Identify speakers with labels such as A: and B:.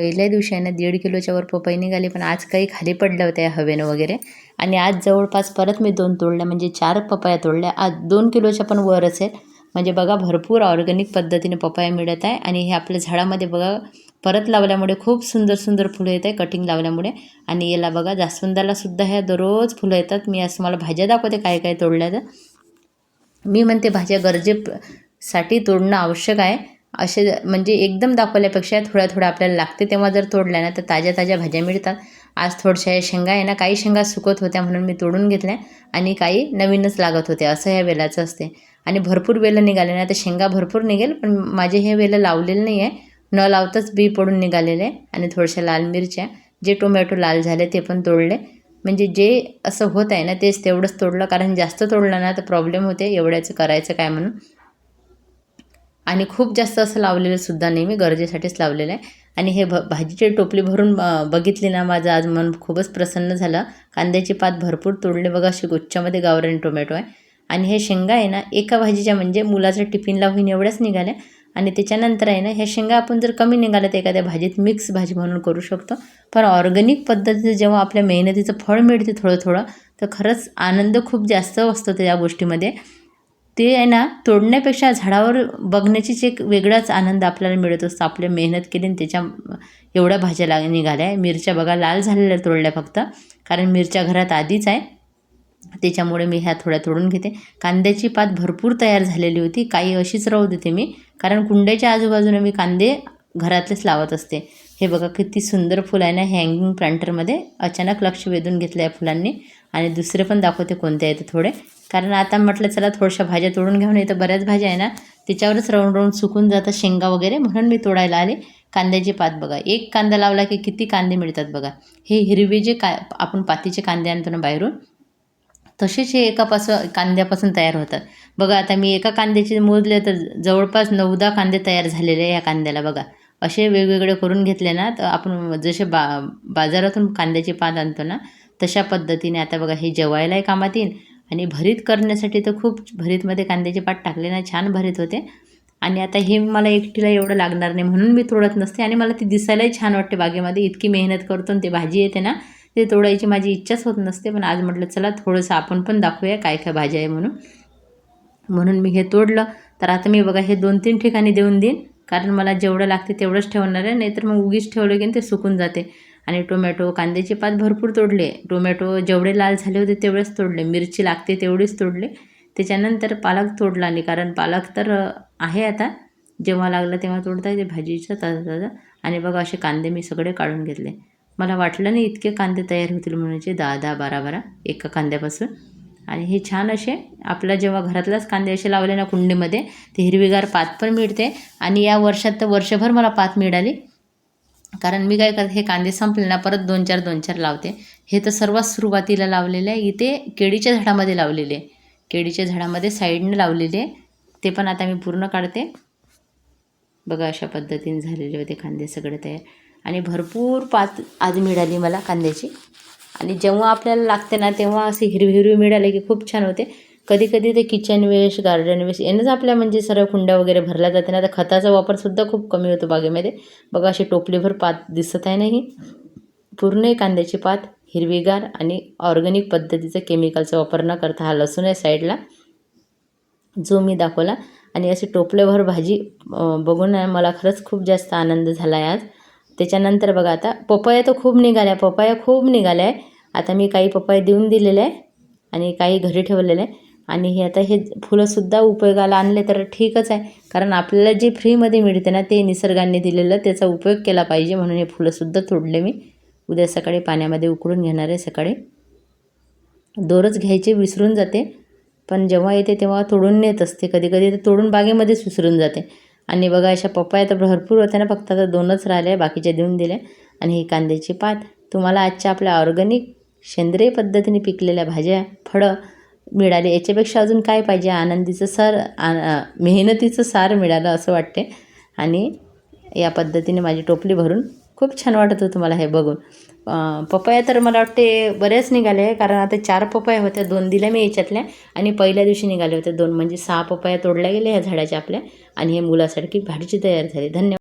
A: पहिल्या दिवशी आहे ना दीड किलोच्या वर पपई निघाली पण आज काही खाली पडल्या होत्या या हवेनं वगैरे. आणि आज जवळपास परत मी दोन तोडल्या म्हणजे चार पपया तोडल्या. आज दोन किलोच्या पण वर असेल म्हणजे बघा भरपूर ऑर्गॅनिक पद्धतीने पपया मिळत आहे. आणि हे आपल्या झाडामध्ये बघा परत लावल्यामुळे खूप सुंदर सुंदर फुलं येत आहे कटिंग लावल्यामुळे. आणि याला बघा जास्वंदालासुद्धा ह्या दररोज फुलं येतात. मी असं मला भाज्या दाखवते काय काय तोडल्या तर. मी म्हणते भाज्या गरजेसाठी तोडणं आवश्यक आहे. असे म्हणजे एकदम दाखवल्यापेक्षा थोड्या थोड्या आपल्याला लागते. तेव्हा जर तोडल्या ना तर ताज्या ताज्या भाज्या मिळतात. आज थोडशा या शेंगा आहे ना काही शेंगा सुकत होत्या म्हणून मी तोडून घेतल्या आणि काही नवीनच लागत होते. असं ह्या वेलाचं असते. आणि भरपूर वेलं निघाले ना तर शेंगा भरपूर निघेल पण माझे हे वेलं लावलेलं नाही आहे. न लावताच बी पडून निघालेले आहे आणि थोडशा लाल मिरच्या जे टोमॅटो लाल झाले ते पण तोडले. म्हणजे जे असं होत आहे ना तेच तेवढंच तोडलं. कारण जास्त तोडलं ना तर प्रॉब्लेम होते. एवढ्याचं करायचं काय म्हणून? आणि खूप जास्त असं लावलेलं सुद्धा नाही. मी गरजेसाठीच लावलेलं आहे. आणि हे भ भाजीची टोपली भरून बघितली ना माझं आज मन खूपच प्रसन्न झालं. कांद्याची पात भरपूर तोडले बघा अशी गुच्छामध्ये गावरान टोमॅटो आहे. आणि हे शेंगा आहे ना एका भाजीच्या म्हणजे मुलाच्या टिफिनला होईन एवढ्याच निघाल्या. आणि त्याच्यानंतर आहे ना ह्या शेंगा आपण जर कमी निघाल्या तर एखाद्या भाजीत मिक्स भाजी म्हणून करू शकतो. पण ऑर्गॅनिक पद्धतीचं जेव्हा आपल्या मेहनतीचं फळ मिळते थोडं थोडं तर खरंच आनंद खूप जास्त असतो त्या गोष्टीमध्ये. ते आहे ना तोडण्यापेक्षा झाडावर बघण्याचीच एक वेगळाच आनंद आपल्याला मिळत असतो. आपल्या मेहनत केली आणि त्याच्या एवढ्या भाज्या लाग निघाल्या. मिरच्या बघा लाल झालेल्या तोडल्या फक्त. कारण मिरच्या घरात आधीच आहे. त्याच्यामुळे मी ह्या थोड्या तोडून घेते. कांद्याची पात भरपूर तयार झालेली होती. काही अशीच राहू देते मी. कारण कुंड्याच्या आजूबाजूने मी कांदे घरातलेच लावत असते. हे बघा किती सुंदर फुलं आहे ना हँगिंग प्लांटरमध्ये अचानक लक्ष वेधून घेतलं या फुलांनी. आणि दुसरे पण दाखवते कोणते आहेत थोडे. कारण आता म्हटलं चला थोड्याशा भाज्या तोडून घेऊन येतं बऱ्याच भाज्या आहे ना त्याच्यावरच राऊंड राऊंड सुकून जातात शेंगा वगैरे म्हणून मी तोडायला आले. कांद्याची पात बघा एक कांदा लावला की किती कांदे मिळतात बघा. हे हिरवे जे का आपण पातीचे कांदे आणतो ना बाहेरून तसेच हे एकापासून कांद्यापासून तयार होतात. बघा आता मी एका कांद्याचे मोजले तर जवळपास नऊदा कांदे तयार झालेले आहे या कांद्याला बघा. असे वेगवेगळे करून घेतले ना तर आपण जसे बा बाजारातून कांद्याचे पात आणतो ना तशा पद्धतीने आता बघा हे जेवायलाही कामात येईल आणि भरीत करण्यासाठी तर खूप भरीतमध्ये कांद्याचे पात टाकले ना छान भरीत होते. आणि आता हे मला एकटीला एवढं लागणार नाही म्हणून मी तोडत नसते आणि मला ती दिसायलाही छान वाटते बागेमध्ये. इतकी मेहनत करतो आणि ते भाजी येते ना ते तोडायची माझी इच्छाच होत नसते. पण आज म्हटलं चला थोडंसं आपण पण दाखवूया काय काय भाज्या आहे म्हणून. म्हणून मी हे तोडलं. तर आता मी बघा हे दोन तीन ठिकाणी देऊन देईन. कारण मला जेवढं लागते तेवढंच ठेवणार आहे नाहीतर मग उगीच ठेवलं की ते सुकून जाते. आणि टोमॅटो कांद्याचे पात भरपूर तोडले. टोमॅटो जेवढे लाल झाले होते तेवढेच तोडले. मिरची लागते तेवढीच तोडले. त्याच्यानंतर पालक तोडला नाही कारण पालक तर आहे आता. जेव्हा लागलं तेव्हा तोडता येते भाजीचं ताजा ताजा आणि बघा असे कांदे मी सगळे काढून घेतले. मला वाटलं नाही इतके कांदे तयार होतील म्हणजे दहा दहा बारा बारा एका कांद्यापासून. आणि हे छान असे आपला जेव्हा घरातलाच कांदे असे लावले ना कुंडीमध्ये ते हिरवीगार पात पण मिळते आणि या वर्षात तर वर्षभर मला पात मिळाली. कारण मी काय करते हे कांदे संपले ना परत दोन चार दोन चार लावते. हे तर सर्वात सुरुवातीला लावलेले आहे. इथे केळीच्या झाडामध्ये लावलेले आहे. केळीच्या झाडामध्ये साईडने लावलेले आहे. ते पण आता मी पूर्ण काढते. बघा अशा पद्धतीने झालेले होते कांदे सगळे तयार. आणि भरपूर पात आज मिळाली मला कांद्याची. आणि जेव्हा आपल्याला लागते ना तेव्हा असे हिरवी हिरवी मिळाले की खूप छान होते. कधी कधी ते किचन वेस्ट गार्डन वेस्ट यानंच आपल्या म्हणजे सर्व कुंड्या वगैरे भरल्या जाते ना तर खताचा वापरसुद्धा खूप कमी होतो बागेमध्ये. बघा अशी टोपलीभर पात दिसत आहे नाही पूर्ण कांद्याची पात हिरवीगार आणि ऑर्गॅनिक पद्धतीचं केमिकलचा वापर न करता हा लसूण आहे साईडला जो मी दाखवला. आणि अशी टोपलेभर भाजी बघून मला खरंच खूप जास्त आनंद झाला आहे आज. त्याच्यानंतर बघा आता पपया तर खूप निघाल्या पपया खूप निघाल्या. आहे आता मी काही पपया देऊन दिलेले आहे आणि काही घरी ठेवलेले आहे. आणि हे आता हे फुलंसुद्धा उपयोगाला आणले तर ठीकच आहे. कारण आपल्याला जे फ्रीमध्ये मिळते ना ते निसर्गाने दिलेलं त्याचा उपयोग केला पाहिजे. म्हणून हे फुलंसुद्धा तोडले मी. उद्या सकाळी पाण्यामध्ये उकळून घेणार आहे सकाळी. दोरच घ्यायचे विसरून जाते. पण जेव्हा येते तेव्हा तोडून नेत असते. कधी कधी ते तोडून बागेमध्येच विसरून जाते. आणि बघा अशा पपया तर भरपूर होत्या ना फक्त आता दोनच राहिले बाकीच्या देऊन दिल्या आणि ही कांद्याची पात. तुम्हाला आजच्या आपल्या ऑर्गॅनिक सेंद्रिय पद्धतीने पिकलेल्या भाज्या फळं मिळाले. याच्यापेक्षा अजून काय पाहिजे? आनंदीचं सर मेहनतीचं सार मिळालं असं वाटते. आणि या पद्धतीने माझी टोपली भरून खूप छान वाटत होतं मला हे बघून. पपया तर मला वाटते बऱ्याच निघाले कारण आता चार पपया होत्या दोन दिल्या मी याच्यातल्या आणि पहिल्या दिवशी निघाले होते दोन. म्हणजे सहा पपया तोडल्या गेल्या ह्या झाडाच्या आपल्या आणि हे मुलासारखी भाडीची तयार झाली. धन्यवाद.